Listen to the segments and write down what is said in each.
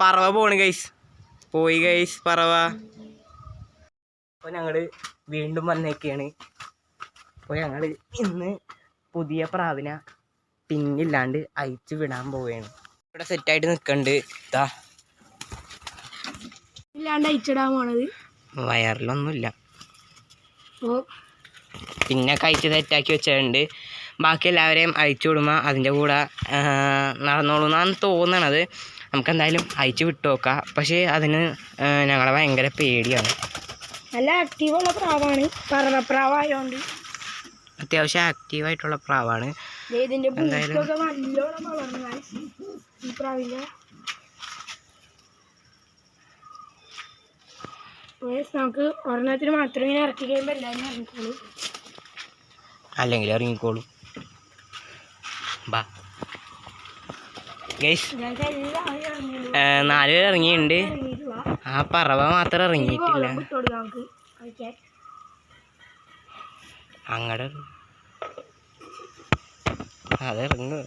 പറവ പോണ് ഗൈസ് പോയി ഗൈസ് പറവ. അപ്പോൾ ഞങ്ങൾ വീണ്ടും വന്നേക്കാണ്. അപ്പോൾ ഞങ്ങൾ ഇന്ന് പുതിയ പ്രാവിന പിന്നില്ലാണ്ട് അയച്ചു വിടാൻ പോവുകയാണ്. ഇവിടെ സെറ്റായിട്ട് ആയിട്ട് ഇതാ ഇല്ലാണ്ട് അയച്ചിടാൻ പോണത്. വയറിലൊന്നുമില്ല. പിന്നെ കഴിച്ച് സെറ്റാക്കി വെച്ചിട്ടുണ്ട് ബാക്കി എല്ലാവരെയും അയച്ചു വിടുമ്പോൾ അതിന്റെ കൂടെ ആ, നടന്നോളൂ എന്നാണ് തോന്നണത്. നമുക്ക് എന്തായാലും അയച്ചു വിട്ടു നോക്കാം പക്ഷേ അതിന് ഞങ്ങളെ ഭയങ്കര പേടിയാണ്. നല്ല ആക്റ്റീവുള്ള പ്രാവാണ്. പറവപ്രാവായോണ്ട് അത്യാവശ്യം ആക്റ്റീവായിട്ടുള്ള പ്രാവാണ്. എന്തായാലും-. ഈ Guys, നമുക്ക് ഒരെണ്ണത്തിന് മാത്രം ഇങ്ങനെ ഇറക്കി കഴിയുമ്പോൾ എല്ലാവരും ഇറങ്ങിക്കോളൂ. അല്ലെങ്കിൽ ഇറങ്ങിക്കോളൂ. ബാ. ഗൈസ് നാല് പേര് ഇറങ്ങിയിട്ടുണ്ട്. ആ പറവ മാത്രം ഇറങ്ങിയിട്ടില്ല. അങ്ങടെ അത് കൊടുക്കാം അതിനെ കഴിക്കാൻ അങ്ങടെ അതിറങ്ങുക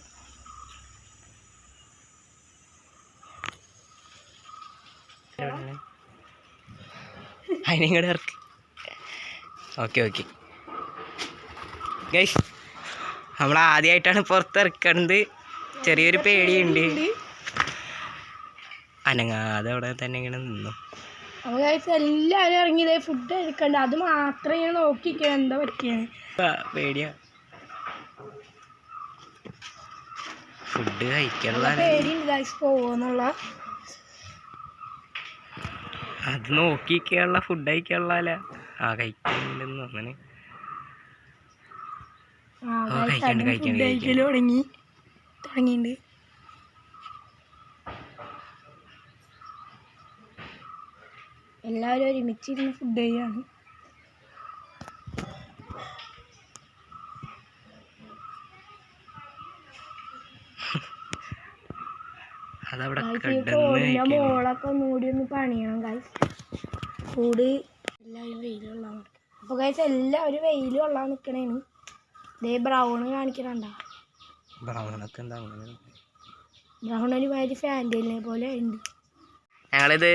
അതിനിങ്ങടെ ഇറക്ക്. Okay okay. ഗൈസ് നമ്മൾ ആദ്യമായിട്ടാണ് പുറത്തിറക്കണത്. ചെറിയൊരു പേടിയുണ്ട്. അനങ്ങാതെ അവിടെ തന്നെ ഇങ്ങനെ നിന്നു. എല്ലാരും ഇറങ്ങിയത് എല്ലാവരും ഫുഡ് എടുക്കണ്ട അത് മാത്രം ഇങ്ങനെ നോക്കിക്കാൻ എന്താ പറ്റിയാണ് പേടിയാ. ഫുഡ് കഴിക്കാനുള്ള പോവോന്നുള്ള. അത് നോക്കിക്കാനുള്ള ഫുഡ് കഴിക്കാനുള്ള ആ കഴിക്കുന്നുണ്ടെന്ന് അങ്ങനെ കഴിക്കണ്ട്, കഴിക്കണ്ട്, കഴിക്കൽ തുടങ്ങി. തുടങ്ങിയിട്ടുണ്ട് എല്ലാവരും ഒരുമിച്ചിരുന്ന് ഫുഡ് കഴിയാണ്. മോളൊക്കെ മൂടി ഒന്ന് പണിയണം ഗൈസ് കൂട് എല്ലാവരും വെയിലുള്ള അപ്പോൾ ഗൈസ് എല്ലാവരും വെയിൽ കൊള്ളാൻ നിൽക്കണേന് ദേ ബ്രൗൺ കാണിക്കണണ്ട? ബ്രൗണൊക്കെ എന്താ ബ്രൗൺ ഫാന്റലിനെ പോലെ ഉണ്ട്. ഞങ്ങളിത്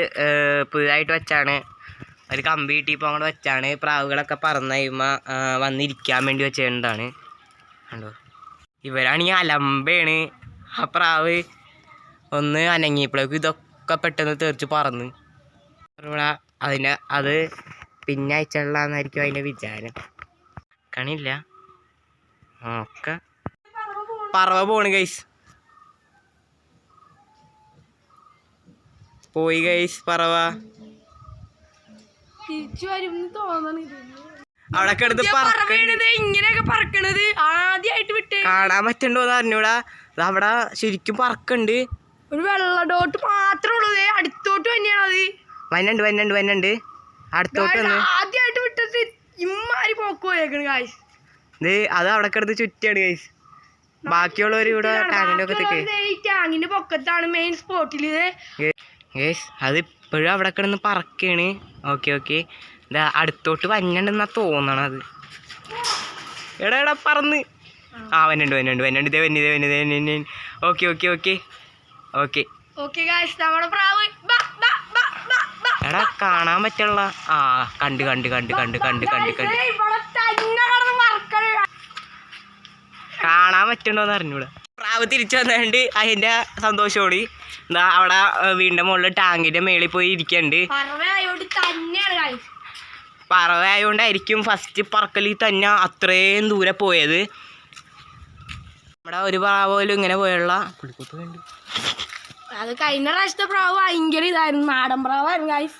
പുതിയതായിട്ട് പുതുതായിട്ട് വെച്ചാണ്. ഒരു കമ്പി കിട്ടിയപ്പോൾ അങ്ങോട്ട് വെച്ചാണ്. പ്രാവുകളൊക്കെ പറന്ന് കഴിയുമ്പോൾ വന്നിരിക്കാൻ വേണ്ടി വെച്ചേണ്ടതാണ്. കണ്ടോ? ഇവരാണെങ്കിൽ അലമ്പയാണ് ആ പ്രാവ് ഒന്ന് അനങ്ങിയപ്പോഴേക്കും ഇതൊക്കെ പെട്ടെന്ന് തെറിച്ച് പറന്ന്. ഇവിടെ അതിന്റെ അത് പിന്നെ അയച്ചുള്ളതായിരിക്കും അതിന്റെ വിചാരം. കണില്ല. ഒക്കെ പറവ പോണ് ഗൈസ് പോയി ഗൈസ് പറവ. അവിടെ കിടന്ന് ഇങ്ങനെയൊക്കെ പറക്കണത് ആദ്യമായിട്ട് വിട്ട്. കാണാൻ പറ്റണ്ടോന്ന് അറിഞ്ഞൂടാ. അവിടെ ശരിക്കും പറക്കണ്ട്. ഒരു വെള്ള ഡോട്ട് മാത്രമേ ഉള്ളൂ ദേ. അടുത്തോട്ട് തന്നെയാണ് അത്. വന്നുണ്ട് വന്നുണ്ട് വന്നുണ്ട് അടുത്തോട്ട് ആദ്യമായിട്ട് വിട്ടിട്ട് ഇമ്മാരി പോക്ക് പോയേക്കണ് കാശ് ഇത് അത് അവിടെ കിടന്ന് ചുറ്റിയാണ് ഗൈസ് ബാക്കിയുള്ളവർ ഇവിടെ പൊക്കത്താണ് മെയിൻ സ്പോട്ടിൽ ഗൈസ് അത് ഇപ്പോഴും അവിടെ കിടന്ന് പറക്കാണ്. Okay okay. ഇതാ അടുത്തോട്ട് വന്നണ്ടെന്നാ തോന്നണത്. എടാ എടാ പറന്ന്. ആ വന്നുണ്ട് വന്നുണ്ട് വന്നുണ്ട് ഇതേ വന്നിതേ വന്നിതേ വന്നു ഓക്കെ ഓക്കെ ഓക്കെ. ഓക്കെ. എടാ കാണാൻ പറ്റുള്ള ആ കണ്ട് കണ്ട് കണ്ട് കണ്ട് കണ്ട് കണ്ട് കണ്ട്. കാണാൻ പറ്റണ്ടോന്ന് അറിഞ്ഞൂടാ. പ്രാവ് തിരിച്ചു വന്നുകൊണ്ട് അതിന്റെ സന്തോഷോടി എന്താ അവിടെ വീണ്ട മുകളിൽ ടാങ്കിന്റെ മേളിൽ പോയി ഇരിക്കണ്ട്. പറവ തന്നെയാണ് കാശ് പറവയായോണ്ടായിരിക്കും ഫസ്റ്റ് പറക്കലിൽ തന്നെ അത്രയും ദൂരെ പോയത്. നമ്മുടെ ഒരു പ്രാവ് പോലും ഇങ്ങനെ പോയുള്ള അത് കഴിഞ്ഞ പ്രാവശ്യത്തെ പ്രാവ് ഭയങ്കര ഇതായിരുന്നു. നാടൻ പ്രാവായിരുന്നു ഗൈസ്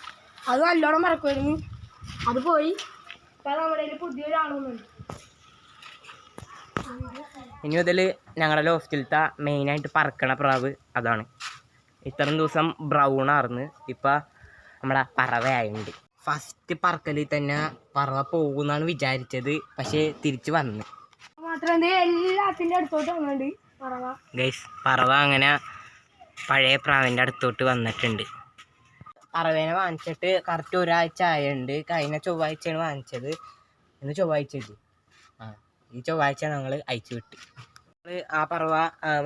അത് നല്ലോണം മറക്കുമായിരുന്നു അത് പോയി. ഇപ്പൊ നമ്മുടെ പുതിയൊരാളുണ്ട് പുതിയൊരാളൊന്നുണ്ട് ഇനി മുതൽ ഞങ്ങളുടെ ലോഫ്റ്റിലത്തെ മെയിനായിട്ട് പറക്കണ പ്രാവ് അതാണ്. ഇത്രയും ദിവസം ബ്രൗൺ ആർന്ന്. ഇപ്പം നമ്മുടെ പറവയായുണ്ട്. ഫസ്റ്റ് പറക്കലിൽ തന്നെ പറവ പോകുന്നാണ് വിചാരിച്ചത്. പക്ഷേ തിരിച്ച് വന്ന്. മാത്രം ദേ എല്ലാത്തിന്റെ അടുത്തോട്ട് വന്നുണ്ട് പറവ. ഗൈസ് പറവ അങ്ങനെ പഴയ പ്രാവിന്റെ അടുത്തോട്ട് വന്നിട്ടുണ്ട്. പറവേനെ വാങ്ങിച്ചിട്ട് കറക്റ്റ് ഒരാഴ്ച ആയുണ്ട്. കഴിഞ്ഞ ചൊവ്വാഴ്ചയാണ് വാങ്ങിച്ചത്. ഇന്ന് ചൊവ്വാഴ്ച ആ. ഈ ചൊവ്വാഴ്ച ഞങ്ങൾ അയച്ചു വിട്ട്. ഞങ്ങൾ ആ പറവ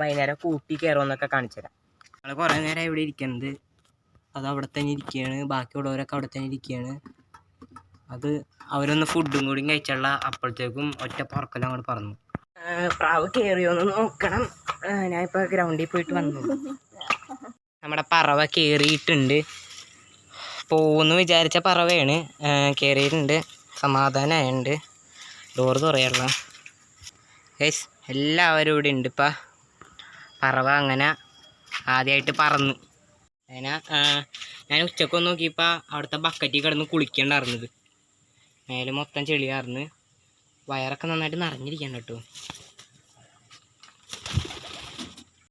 വൈകുന്നേരം കൂട്ടി കയറുമെന്നൊക്കെ കാണിച്ചു തരാം ഞങ്ങൾ കുറേ നേരം ഇവിടെ ഇരിക്കുന്നത് അത് അവിടെ തന്നെ ഇരിക്കുകയാണ് ബാക്കിയുള്ളവരൊക്കെ അവിടെ തന്നെ ഇരിക്കുകയാണ് അത് അവരൊന്ന് ഫുഡും കൂടി കഴിച്ചുള്ള അപ്പോഴത്തേക്കും ഒറ്റ പറക്കലും അങ്ങോട്ട് പറഞ്ഞു പ്രാവ് കയറിയോന്ന് നോക്കണം. ഞാനിപ്പോൾ ഗ്രൗണ്ടിൽ പോയിട്ട് വന്നു. നമ്മുടെ പറവ കയറിയിട്ടുണ്ട് പോകുമെന്ന് വിചാരിച്ച പറവയാണ്. കയറിയിട്ടുണ്ട് സമാധാനമായിട്ടുണ്ട് ഡോറ് തുറയുള്ള ഗൈസ് എല്ലാവരും ഇവിടെ ഉണ്ട് ഇപ്പം പറവ അങ്ങനെ ആദ്യമായിട്ട് പറന്ന്. അങ്ങനെ ഞാൻ ഉച്ചക്കൊന്ന് നോക്കിയപ്പോൾ അവിടുത്തെ ബക്കറ്റിൽ കിടന്ന് കുളിക്കണ്ടായിരുന്നത്. മേലെ മൊത്തം ചെളിയാർന്ന് വയറൊക്കെ നന്നായിട്ട് നിറഞ്ഞിരിക്കണ്ട കേട്ടോ.